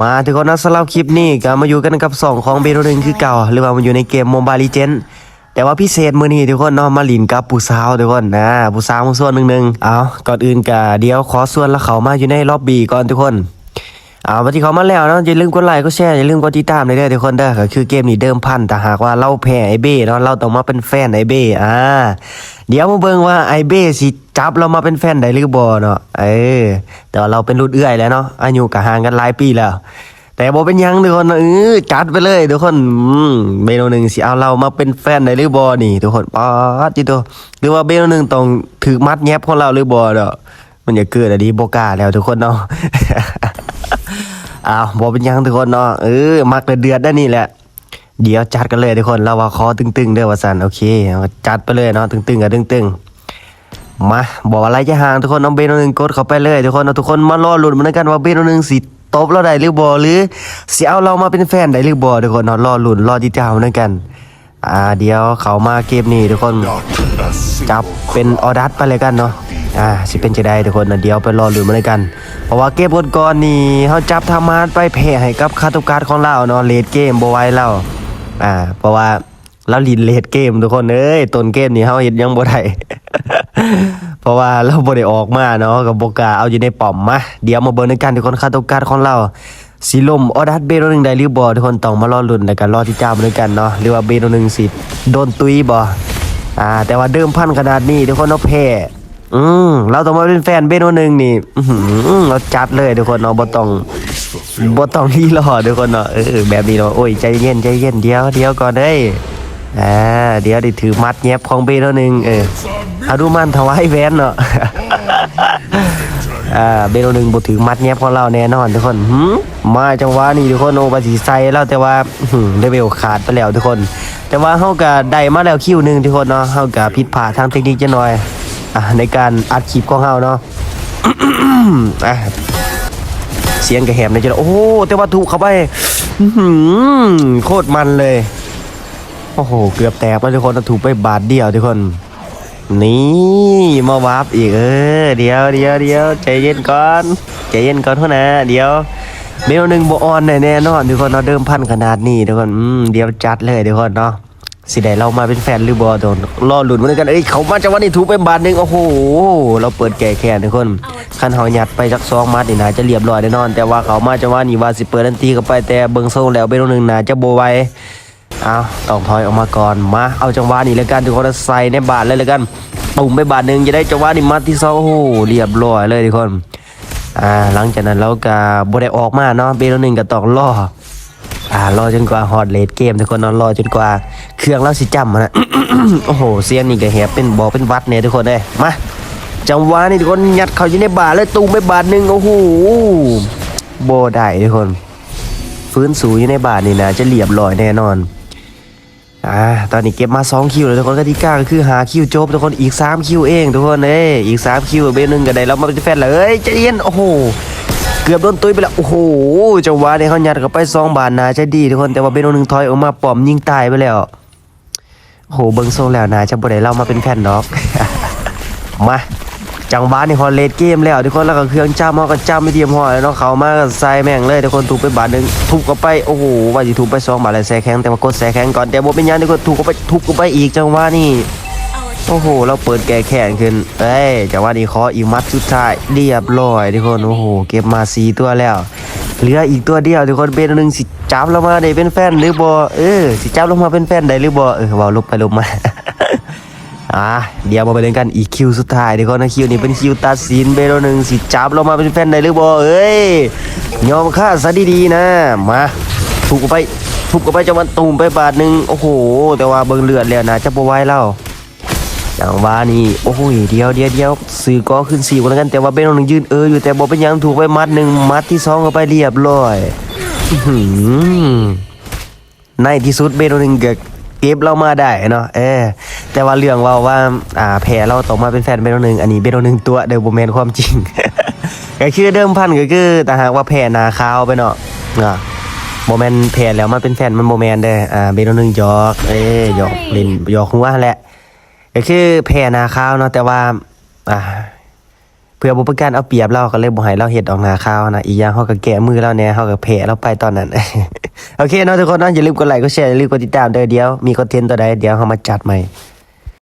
มาทุกคนนะสำหรับคลิปนี้ก็มาอยู่กันกับสองของเบโรหนึ่งคือเก่า หรือว่ามันอยู่ในเกมโมบายลีเจนแต่ว่าพิเศษมือนี้ทุกคนเนาะมาลินกับผู้สาวทุกคนนะผู้สาวมาส่วนหนึ่งๆเอาก่อนอื่นก็เดี๋ยวขอส่วนแล้วเขามาอยู่ในล็อบบี้ก่อนทุกคน เอาวันที่เขามาแล้วเนาะอย่าลืมกดไลค์กดแชร์อย่าลืมกดติดตามเลยเด้อทุกคนเด้อก็คือเกมนี้เดิมพันแต่หากว่าเราแพ้ไอเบ้เนาะเราต้องมาเป็นแฟนไอเบ้อ่าเดี๋ยวมาเบิ่งว่าไอเบ้สิจับเรามาเป็นแฟนได้หรือบ่เนาะเออแต่ว่าเราเป็นรุ่นเอื้อยแล้วเนาะอายุก็ห่างกันหลายปีแล้ว แต่บ่เป็นยังทุกคนเออจัดไปเลยทุกคนอืมเบโนหนึ่งสิเอาเรามาเป็นแฟนได้หรือบ่นี่ ทุกคนป๊าดจิโตหรือว่าเบโนหนึ่งต้องถือมัดแยบของเราหรือบ่เนาะมันอย่าเกิดอะดีบ่กาแล้วทุกคนเนาะ อ้าวบอกเป็นยังทุกคนเนาะเออมักเดือดได้นี่แหละ เดี๋ยวจัดกันเลยทุกคนเราว่าคอตึงๆเด้อว่าสันโอเค จัดไปเลยเนาะตึงๆกับตึงๆมาบอกอะไรจะห่างทุกคนน้องเบนหนึ่งกดเข้าไปเลย ทุกคนเนาะทุกคนมารอลุ้นเหมือนกันว่าเบนหนึ่งสิตบเราได้หรือบ่หรือสิเอาเรามาเป็นแฟนได้หรือบ่ทุกคนเนาะรอลุ้นรอติดตามเหมือนกันอ่าเดี๋ยวเขามาเกมนี้ทุกคนจับเป็นออดัสไปเลยกันเนาะ อ่าสิเป็นจะได้ทุกคนนะเดี๋ยวไปรอลุ้นมาเลยกัน เพราะว่าเกมก่อนก่อนนี่เขาจับทำมาไปแพ้ให้กับคาตุการของเราเนาะเลดเกมบไว้เราอ่า เพราะว่าเราลินเลดเกมทุกคนเอ้ยต้นเกมนี่เฮาเฮ็ดยังบ่ได้เพราะว่าเราบ่ได้ออกมาเนาะกับบกาเอาอยู่ในป้อมมาเดี๋ยวมาเบิ่งในกันทุกคนคาตุการของเราสิล่มออดัสเบโรหนึ่งได้หรือบ่ทุกคนต้องมารอลุ้นแล้วกันรอที่จ้ามาด้วยกันเนาะหรือว่าเบโรหนึ่งสิโดนตุยบ่อ่าแต่ว่าเดิมพันขนาดนี้ทุกคนเราแพ้ อืมเราต้องมาเป็นแฟนเบนโนหนึ่งนี่อื้อหือเราจัดเลยทุกคนเนาะบ่ต้องบ่ต้องรีรอทุกคนเนาะเออแบบนี้เนาะโอ้ยใจเย็นใจเย็นเดียวเดียวก่อนเด้ยอ่าเดี๋ยวด้ถือมัดแยบของเบนโนหนึ่งเออเอาดูมันถวายแหวนเนาะอ่าเบโนหนึ่งบ่ถือมัดแยบของเราแน่นอนทุกคนหืมมาจังหวะนี้ทุกคนโอ้บาสีใส่แล้วแต่ว่าเลเวลขาดไปแล้วทุกคน แต่ว่าเฮาก็ได้มาแล้วคิวหนึ่งทุกคนเนาะเฮาก็ผิดพลาดทางเทคนิคจะหน่อย อะในการอัดคลิปของเฮาเนาะอะเสียงกระแหบในจะโอ้โหแต่ว่าถูกเข้าไปโคตรมันเลย โอ้โห เกือบแตกแล้วทุกคนถูกไปบาทเดียวทุกคน นี่มาวาร์ปอีกเออเดี๋ยวเดี๋ยวเดี๋ยวใจเย็นก่อนใจเย็นก่อนเท่านะเดี๋ยวเมลหนึ่งบออนแน่แน่นอนทุกคนเนาเดิมพันขนาดนี้ทุกคนเดี๋ยวจัดเลยทุกคนเนาะ สิได้เรามาเป็นแฟนหรือบอโดนรอหลุนเหมือนกันเอ้ยเขามาจากวันนี้ถูกไปบาทหนึ่งโอ้โห เราเปิดแก่แค่ทุกคนคันเฮายัดไปจักซองมัดนี่นาจะเรียบร้อยแน่นอน แต่ว่าเขามาจากวันนี้ว่าสิเปิดทันทีเข้าไปแต่เบิงทรงแล้วเบลหนึ่งนาจะโบไวเอาต้องถอยออกมาก่อนมาเอาจังหวะนี้แล้วกันทุกคนใส่ในบาทเลยแล้วกันปุ่มไปบาทหนึ่งจะได้จังหวะนี้มัดที่สองโอ้โหเรียบร้อยเลยทุกคนอ่าหลังจากนั้นเราก็บ่ได้ออกมาเนาะเบลหนึ่งก็ต้องรอ อ่ารอจนกว่าฮอตเลดเกมทุกคนนอนรอจนกว่าเครื่องเราสิจำนะโอ้โหเสียงนี่ก็แหบเป็นบอกเป็นวัดเนี่ยทุกคนเลยมาจังหวะนี้ทุกคนยัดเขาอยู่ในบาทเลยตูมไปบาทหนึ่งโอ้โหโบได้ทุกคน ฟื้นสูอยู่ในบาทนี่นะจะเรียบร้อยแน่นอนอ่าตอนนี้เก็บมา 2 คิวแล้วทุกคนกติกาก็คือหาคิวจบทุกคนอีก 3 คิวเองทุกคนเอ้ยอีก 3 คิวเบนหนึ่งกันได้แล้วมาเป็นแฟนเลยเอ้ยใจเย็นโอ้โห เกือบโดนตุ้ยไปแล้วโอ้โหจังหวะนี้เขายัดเข้าไปสองบาทนะจะดีทุกคนแต่ว่าเบนหนึ่งถอยออกมาปอมยิงตายไปแล้วโอ้โหเบิ้งทรงแล้วนะจะบ่ได้เล่ามาเป็นแฟนดอกมาจังหวะนี่ฮอลเลดเกมแล้วทุกคนแล้วก็เครื่องจ้ำเขาก็จ้ำไม่เทียมหอยเนาะเขามาก็ใส่แม่งเลยทุกคนถูกไปบาทหนึ่งทุบเข้าไปโอ้โหว่าจะถูกไปสองบาทเลยแซ่แข็งแต่ว่ากดแซ่แข็งก่อนแต่บ่เป็นยังทุกคนถูกเข้าไปทุบเข้าไปอีกจังหวะนี่ โอ้โห เราเปิดแก่แขนขึ้น เอ้ยจังหวะนี้ขออีกมัดสุดท้ายเรียบร้อยทุกคน โอ้โห เก็บมาสี่ตัวแล้ว เหลืออีกตัวเดียวทุกคนเป็นหนึ่งสิจับเรามาได้เป็นแฟนหรือบ่เออ สิจับเรามาเป็นแฟนได้หรือบ่เออว่าลบไปลบมา อะเดี๋ยวมาไปเล่นกันอีกคิวสุดท้ายเดี๋ยวก่อนนะคิวนี้เป็นคิวตัดสินเบโรหนึ่งสิจับเรามาเป็นแฟนได้หรือบ่เอ้ย ยอมค่าซะดีๆนะ มาถูกไปถูกไปจะมันตูมไปบาทหนึ่งโอ้โห แต่ว่าเบิ่งเลือดแล้วนะจะบ่ไหวแล้ว อย่างว่านี่โอ้โหเดียวเดียวเดียวสื่อก็ขึ้นสี่คนแล้วกันแต่ว่าเบโรหนึ่งยืนเอออยู่แต่บ่เป็นยังถูกไปมัดหนึ่งมัดที่สองก็ไปเรียบร้อยในที่สุดเบโรหนึ่งก็เก็บเรามาได้เนาะเออแต่ว่าเรื่องว่าว่าอ่าแพ้เราต้องมาเป็นแฟนเบโรหนึ่งอันนี้เบโรหนึ่งตัวเดยวโบแมนความจริงก็คือเดิมพันก็คือแต่หากว่าแพ้นาคาวไปเนาะอะโมแมนแพ้แล้วมาเป็นแฟนมันโมแมนเด้ออ่าเบโรหนึ่งยอกเอ้ยยอกเล่นยอกหัวแหละ ก็คือแพ้นาข้าวเนาะแต่ว่าอ่าเพื่อบุปการเอาเปรียบเราก็เลยบ่ให้เราเห็ดออกนาข้าวนะอีกอย่างเฮาก็แกะมือเราแหน่เฮาก็แพ้เราไปตอนนั้นโอเคเนาะทุกคนเนาะอย่าลืมกดไลค์กดแชร์อย่าลืมกดติดตามเด้อเดี๋ยวมีคอนเทนต์ตัวใดเดี๋ยวเฮามาจัดใหม่